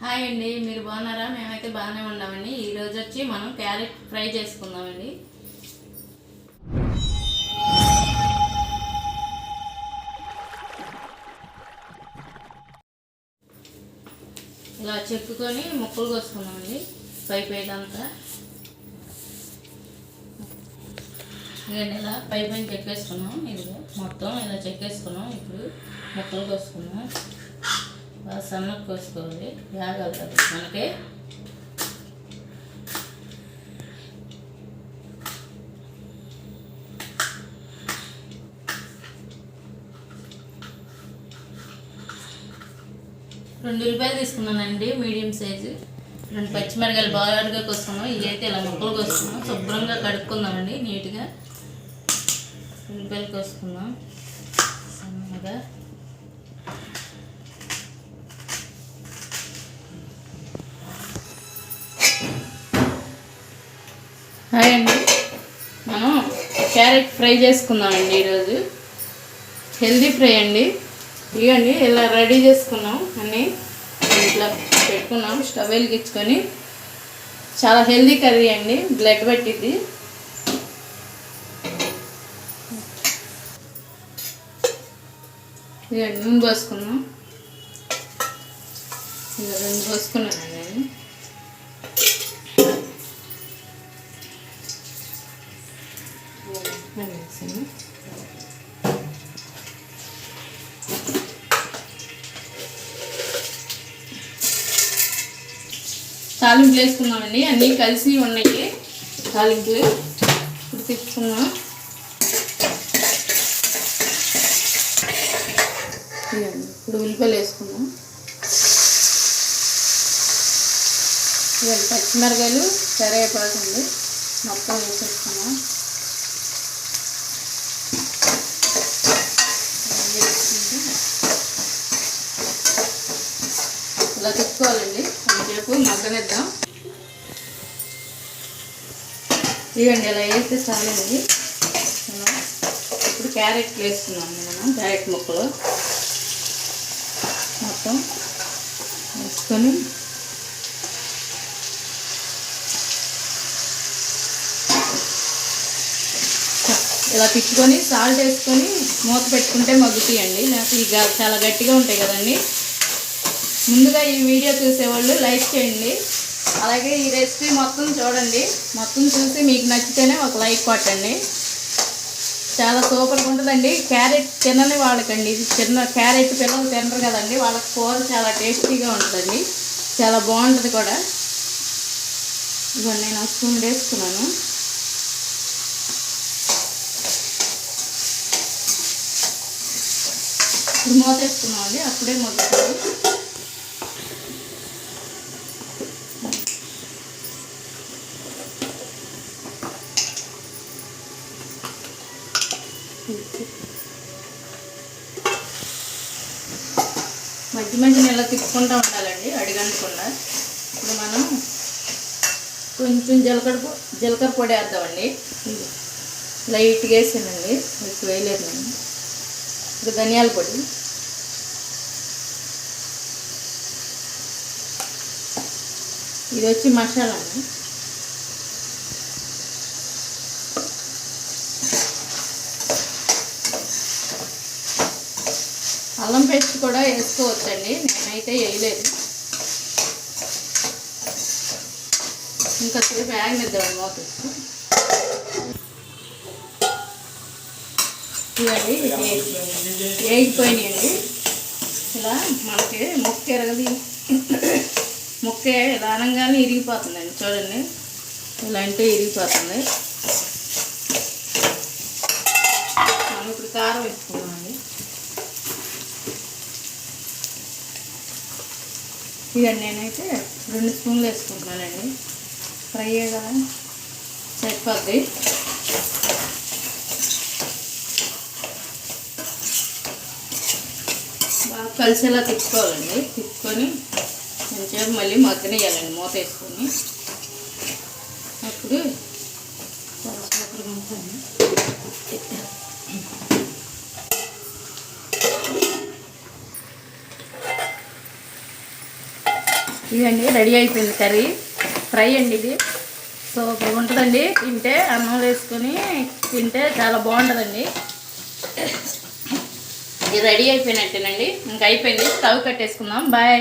Hi అండి మీరు బాగున్నారా? మేమైతే బాగానే ఉన్నామండి. ఈరోజు వచ్చి మనం క్యారెట్ ఫ్రై చేసుకుందామండి. ఇలా చెక్కుకొని ముక్కలు కోసుకుందామండి పైపు పైన నేను ఇలా పైపు పైన చెక్కేసుకున్నాం. ఇది మొత్తం ఇలా చెక్కేసుకున్నాం. ఇప్పుడు ముక్కలు కోసుకున్నాం. సన్నగా కోసుకోవాలి. యాగాలి మనకి రెండు ఉల్లిపాయలు తీసుకున్నానండి మీడియం సైజు. రెండు పచ్చిమిరకాయలు బాగా కోసుకున్నాం. ఇదైతే ఇలా ముక్కలు కోసుకున్నాం. శుభ్రంగా కడుక్కుందామండి నీట్గా. ఉల్లిపాయలు కోసుకుందాం సన్నగా హాయ్ అండి మనం క్యారెట్ ఫ్రై చేసుకుందామండి ఈరోజు. హెల్దీ ఫ్రై అండి. ఇవ్వండి ఇలా రెడీ చేసుకున్నాం అన్నీ. ఇట్లా పెట్టుకున్నాం స్టవ్ వెలిగించుకొని. చాలా హెల్దీ కర్రీ అండి బ్లడ్ పట్టిద్ది. ఇవ్వండి నూనె పోసుకున్నాం ఇలా రెండు పోసుకున్నాను నేను. వేసాను తాలింపులు వేసుకున్నామండి అన్నీ కలిసి ఉన్నాయి. తాలింపులు ఇప్పుడు తీసుకున్నాం ఇప్పుడు ఉల్లిపాయలు వేసుకున్నాం ఇవన్నీ పచ్చిమిరకాయలు కరివేపాకండి మొత్తం వేసేసుకున్నాం ఇలా తిప్పుకోవాలండి. కొంచెంసేపు మగ్గనిద్దాం. ఇవ్వండి ఇలా వేస్తే చాలండి. ఇప్పుడు క్యారెట్ వేసుకున్నాం మనం క్యారెట్ ముక్కలు. మొత్తం వేసుకొని ఇలా తిప్పుకొని సాల్ట్ వేసుకొని మూత పెట్టుకుంటే మగ్గుతాయండి. లేకపోతే ఇక చాలా గట్టిగా ఉంటాయి కదండి. ముందుగా ఈ వీడియో చూసేవాళ్ళు లైక్ చేయండి. అలాగే ఈ రెసిపీ మొత్తం చూడండి. మొత్తం చూసి మీకు నచ్చితేనే ఒక లైక్ కొట్టండి. చాలా సూపర్గా ఉంటుందండి. క్యారెట్ తినని వాళ్ళకండి. ఇది చిన్న క్యారెట్ పిల్లలు తినరు కదండి. వాళ్ళకి కూర చాలా టేస్టీగా ఉంటుందండి. చాలా బాగుంటుంది కూడా. ఇవన్నీ నేను స్పూన్ వేసుకున్నాను. ఇప్పుడు మూత వేసుకున్నామండి అప్పుడే మొదలు మధ్య మధ్య నెల తిప్పుకుంటూ ఉండాలండి అడిగంటకుండా ఇప్పుడు మనం కొంచెం జీలకర్ర పొ- జీలకర్ర పొడి వేద్దామండి. లైట్గా వేసానండి ఎక్కువ వేయలేదు నేను. ఇప్పుడు ధనియాల పొడి. ఇది వచ్చి మసాలా అండి. అల్లం పేస్ట్ కూడా వేసుకోవచ్చండి. నేనైతే వేయలేదు. ఇంకా సేపు యాగనిద్దాం మూత వేసి. వేగిపోయినాయండి. ఇలా మనకి మొక్క ఎరగది మొక్క ఇలా అనగానే ఇరిగిపోతుందండి. చూడండి. ఇలా అంటే ఇరిగిపోతుంది. మనం ఇప్పుడు కారం వేసుకున్నాం ఇక నేనైతే రెండు స్పూన్లు వేసుకుంటున్నానండి. ఫ్రై కదా సరిపోద్ది. బాగా కలిసేలా తిప్పుకోవాలండి. తిప్పుకొని మంచిగా మళ్ళీ మగ్గనియాలండి మూత వేసుకొని. అప్పుడు చాలా ఇదండి రెడీ అయిపోయింది కర్రీ. ఫ్రై అండి ఇది. సో బాగుంటుందండి ఉంటుందండి. తింటే అన్నం వేసుకొని తింటే చాలా బాగుంటుందండి. ఇది రెడీ అయిపోయినట్టేనండి. ఇంకా అయిపోయింది. స్టవ్ కట్టేసుకుందాం. బాయ్.